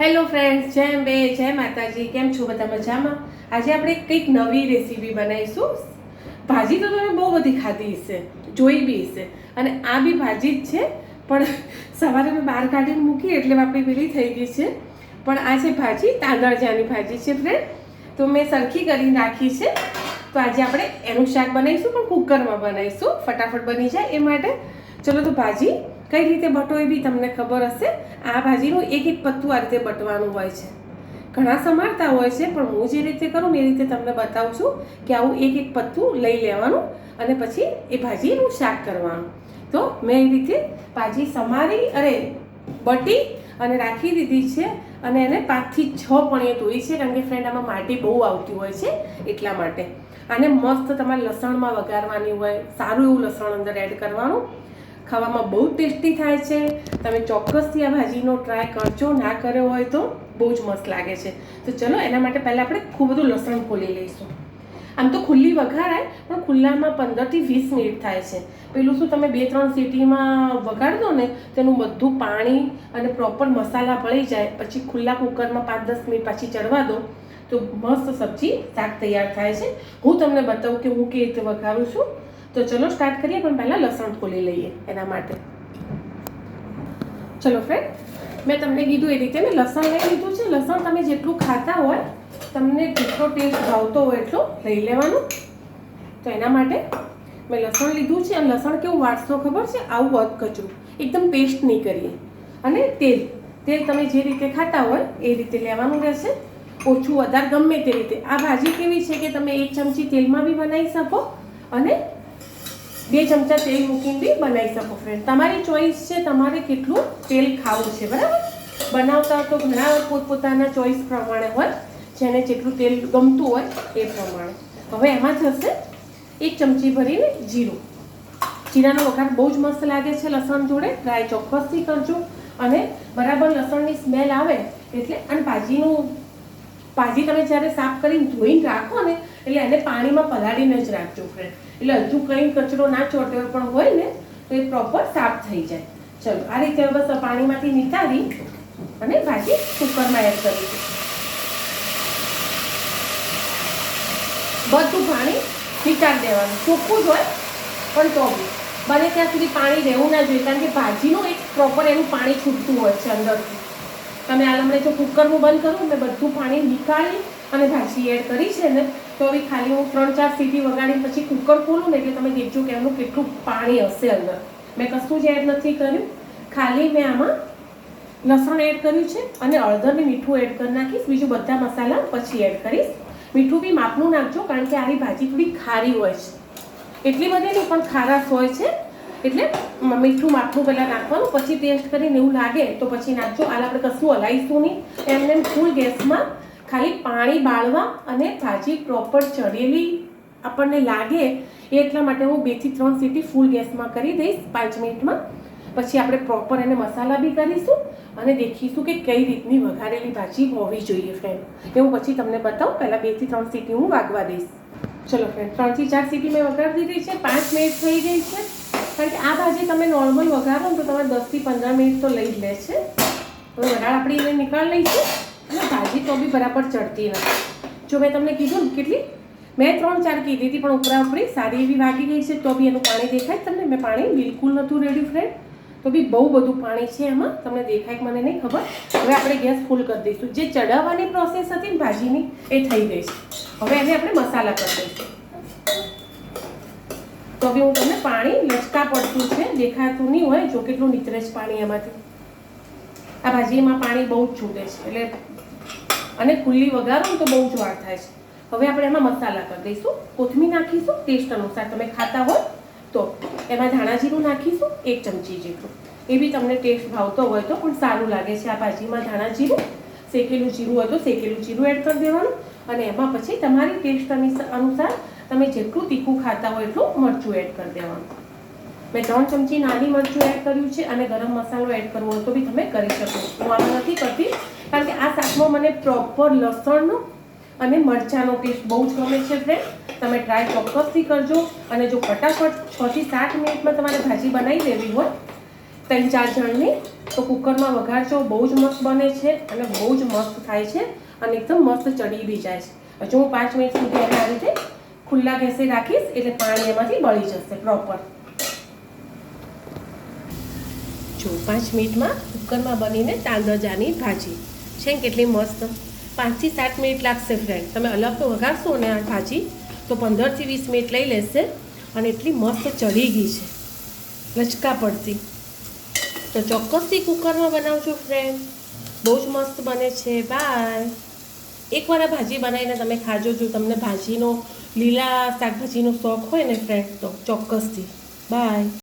Hello friends જય અંબે, જય માતાજી, કેમ છો બધા મજામાં? આજે આપણે કંઈક નવી રેસીપી બનાવીશું. ભાજી તો તમે બહુ બધી ખાધી હશે, જોઈ બી હશે. અને આ બી ભાજી જ છે, પણ સવારે મેં બહાર કાઢીને મૂકી એટલે આપણી પેલી થઈ ગઈ છે. પણ આ છે ભાજી, તાંદળજાની ભાજી છે ફ્રેન્ડ તો મેં સરખી કરીને રાખી છે. તો આજે આપણે એનું શાક બનાવીશું, પણ કુકરમાં બનાવીશું. ફટાફટ બની જાય એ માટે. ચલો તો ભાજી કઈ રીતે બટો એ બી તમને ખબર હશે? આ ભાજીનું એક એક પત્તું આ રીતે બટવાનું હોય છે. ઘણા સમારતા હોય છે, પણ હું જે રીતે કરું ને એ રીતે તમને બતાવું છું કે આવું એક એક પત્તું લઈ લેવાનું અને પછી એ ભાજીનું શાક કરવાનું. તો મેં એ રીતે ભાજી સમારી અરે બટી અને રાખી દીધી છે અને એને પાંચથી છ પણીએ ધોઈ છે, કારણ કે ફ્રેન્ડ આમાં માટી બહુ આવતી હોય છે એટલા માટે. આને મસ્ત તમારે લસણમાં વઘારવાની હોય, સારું એવું લસણ અંદર એડ કરવાનું. ખાવામાં બહુ ટેસ્ટી થાય છે. તમે ચોક્કસથી આ ભાજીનો ટ્રાય કરજો, ના કર્યો હોય તો બહુ જ મસ્ત લાગે છે. તો ચલો, એના માટે પહેલાં આપણે ખૂબ બધું લસણ ખોલી લઈશું. આમ તો ખુલ્લી વઘારાય, પણ ખુલ્લામાં પંદરથી વીસ મિનિટ થાય છે. પેલું શું તમે બે ત્રણ સીટીમાં વઘાર દો ને તેનું બધું પાણી અને પ્રોપર મસાલા ભળી જાય. પછી ખુલ્લા કુકરમાં પાંચ દસ મિનિટ પાછી ચડવા દો, તો મસ્ત સબ્જી શાક તૈયાર થાય છે. હું તમને બતાવું કે હું કેવી રીતે વઘારું છું. તો ચલો સ્ટાર્ટ કરીએ, પણ પહેલાં લસણ ખોલી લઈએ એના માટે. ચલો ફ્રેન્ડ મેં તમને કીધું એ રીતે મેં લસણ લઈ લીધું છે, લસણ તમે જેટલું ખાતા હોય, તમને જેટલો ટેસ્ટ ભાવતો હોય એટલો લઈ લેવાનું. તો એના માટે મેં લસણ લીધું છે, અને લસણ કેવું વાટશો ખબર છે? આવું વધ કચરું. એકદમ પેસ્ટ નહીં કરીએ. અને તેલ તેલ તમે જે રીતે ખાતા હોય એ રીતે લેવાનું રહેશે. ઓછું, વધારે ગમે તે રીતે. આ ભાજી કેવી છે કે તમે એક ચમચી તેલમાં બી બનાવી શકો અને બે ચમચા તેલ મૂકીને બી બનાવી શકો ફ્રેન્ડ તમારી ચોઈસ છે, તમારે કેટલું તેલ ખાવું છે, બરાબર? બનાવતા તો ઘણા પોતપોતાના ચોઈસ પ્રમાણે હોય, જેને જેટલું તેલ ગમતું હોય એ પ્રમાણે. હવે એમાં થશે એક ચમચી ભરીને જીરું. જીરાનો વઘાર બહુ જ મસ્ત લાગે છે, લસણ જોડે. ટ્રાય ચોક્કસથી કરજો. અને બરાબર લસણની સ્મેલ આવે એટલે અને ભાજીનું, ભાજી તમે જ્યારે સાફ કરીને ધોઈને રાખો ને, એટલે એને પાણીમાં પલાળીને જ રાખજો ફ્રેન્ડ એટલે હજુ કંઈ કચરો ના ચોટ્યો પણ હોય ને, તો એ પ્રોપર સાફ થઈ જાય. ચલો, આ રીતે બસ પાણીમાંથી નિતારી અને ભાજી કુકરમાં એડ કરીશું બધું પાણી નીકાળી દેવાનું. ચોખ્ખું જ હોય, પણ તો બી. બને ત્યાં સુધી પાણી રહેવું ના જોઈએ, કારણ કે ભાજીનું એક પ્રોપર એનું પાણી છૂટતું હોય છે અંદરથી. તમે આ હમણાં જો કુકરનું બંધ કરું મેં બધું પાણી નીકાળી અને ભાજી એડ કરી છે ને તો હવે ખાલી હું ત્રણ ચાર સીટી વગાડી પછી કુકર ખોલું ને એટલે તમે દેખજો કે એનું કેટલું પાણી હશે અંદર. મેં કશું જ એડ નથી કર્યું. ખાલી મેં આમાં લસણ એડ કર્યું છે અને અડધરને મીઠું એડ કરી નાખીશ. બીજું બધા મસાલા પછી એડ કરીશ. મીઠું બી માપનું નાખજો કારણ કે આની ભાજી થોડી ખારી હોય છે. એટલી બધી નહીં, પણ ખારાશ હોય છે. એટલે મીઠું માપનું પહેલાં નાખવાનું, પછી ટેસ્ટ કરીને એવું લાગે તો પછી નાખજો. હાલ આપણે કશું હલાવીશું નહીં. એમને એમ ફૂલ ગેસમાં ખાલી પાણી બાળવા અને ભાજી પ્રોપર ચડેલી આપણને લાગે એટલા માટે હું બેથી ત્રણ સીટી ફૂલ ગેસમાં કરી દઈશ પાંચ મિનિટમાં. પછી આપણે પ્રોપર એને મસાલા બી કરીશું અને દેખીશું કે કઈ રીતની વઘારેલી ભાજી હોવી જોઈએ ફ્રેન્ડ એ હું પછી તમને બતાવું. પહેલાં બેથી ત્રણ સીટી હું વાગવા દઈશ. ચલો ફ્રેન્ડ ત્રણથી ચાર સીટી મેં વઘારી દીધી છે. પાંચ મિનિટ થઈ ગઈ છે. કારણ કે આ ભાજી તમે નોર્મલ વઘારો તો તમારે દસથી પંદર મિનિટ તો લઈ જ લે છે. હવે વઘાર આપણી એને નીકાળ લઈશું. અને ભાજી તો બી બરાબર ચડતી નથી. જો મેં તમને કીધું ને કેટલી? મેં ત્રણ ચાર કીધી હતી, પણ ઉપરા ઉપરી સારી એવી વાગી ગઈ છે, તો બી એનું પાણી દેખાય તમને. મેં પાણી બિલકુલ નહોતું રેડી ફ્રેન્ડ તો બી બહુ બધું પાણી છે એમાં તમને દેખાય મને નહીં ખબર. હવે આપણે ગેસ ફૂલ કરી દઈશું. જે ચડાવવાની પ્રોસેસ હતી ને ભાજીની, એ થઈ ગઈ છે. હવે એને આપણે મસાલા કરી દઈશું. તો બી હું તમને પાણી લચકા પડતું છે, દેખાતું નહીં હોય, જો કેટલું નીતરે છે પાણી એમાંથી. આ ભાજીમાં પાણી બહુ જ છૂટે છે. એટલે અને ખુલ્લી વઘારો તો બહુ જ વાર થાય છે. હવે આપણે એમાં મસાલા કરી દઈશું, કોથમીર નાખીશું, ટેસ્ટ અનુસાર તમે ખાતા હોય તો. એમાં ધાણા જીરું નાખીશું, એક ચમચી જેટલું. એ બી તમને ટેસ્ટ ભાવતો હોય તો પણ સારું લાગે છે આ ભાજીમાં ધાણા જીરું શેકેલું જીરું હોય તો શેકેલું જીરું એડ કરી દેવાનું. અને એમાં પછી તમારી ટેસ્ટ અનુસાર તમે જેટલું તીખું ખાતા હોય એટલું મરચું એડ કરી દેવાનું. મેં ત્રણ ચમચી નાની મરચું એડ કર્યું છે અને ગરમ મસાલો એડ કરવો હોય તો બી તમે કરી શકો હું આમાં નથી કરતી. કારણ કે આ શાકમાં મને પ્રોપર લસણનો અને મરચાંનો ટેસ્ટ બહુ જ ગમે છે ફ્રેન્ડ તમે ટ્રાય ચોક્કસથી કરજો. અને જો ફટાફટ છથી સાત મિનિટમાં તમારે ભાજી બનાવી દેવી હોય, ત્રણ ચાર જણની, તો કુકરમાં વઘારજો. બહુ જ મસ્ત બને છે અને બહુ જ મસ્ત થાય છે અને એકદમ મસ્ત ચડી બી જાય છે. હજુ હું પાંચ મિનિટ સુધી એને આ રીતે ખુલ્લા ગેસે રાખીશ, એટલે પાણી એમાંથી બળી જશે પ્રોપર જો પાંચ મિનિટમાં કુકરમાં બનીને તાંદજાની ભાજી. છે ને કેટલી મસ્ત. પાંચથી સાત મિનિટ લાગશે ફ્રેન્ડ તમે અલગ તો વઘારશો ને આ ભાજી, તો પંદરથી વીસ મિનિટ લઈ લેશે અને એટલી મસ્ત ચડી ગઈ છે. લચકા પડતી. તો ચોક્કસથી કુકરમાં બનાવજો ફ્રેન્ડ બહુ જ મસ્ત બને છે. બાય એકવાર આ ભાજી બનાવીને તમે ખાજો. જો તમને ભાજીનો લીલા શાકભાજીનો શોખ હોય ને ફ્રેન્ડ તો ચોક્કસથી. બાય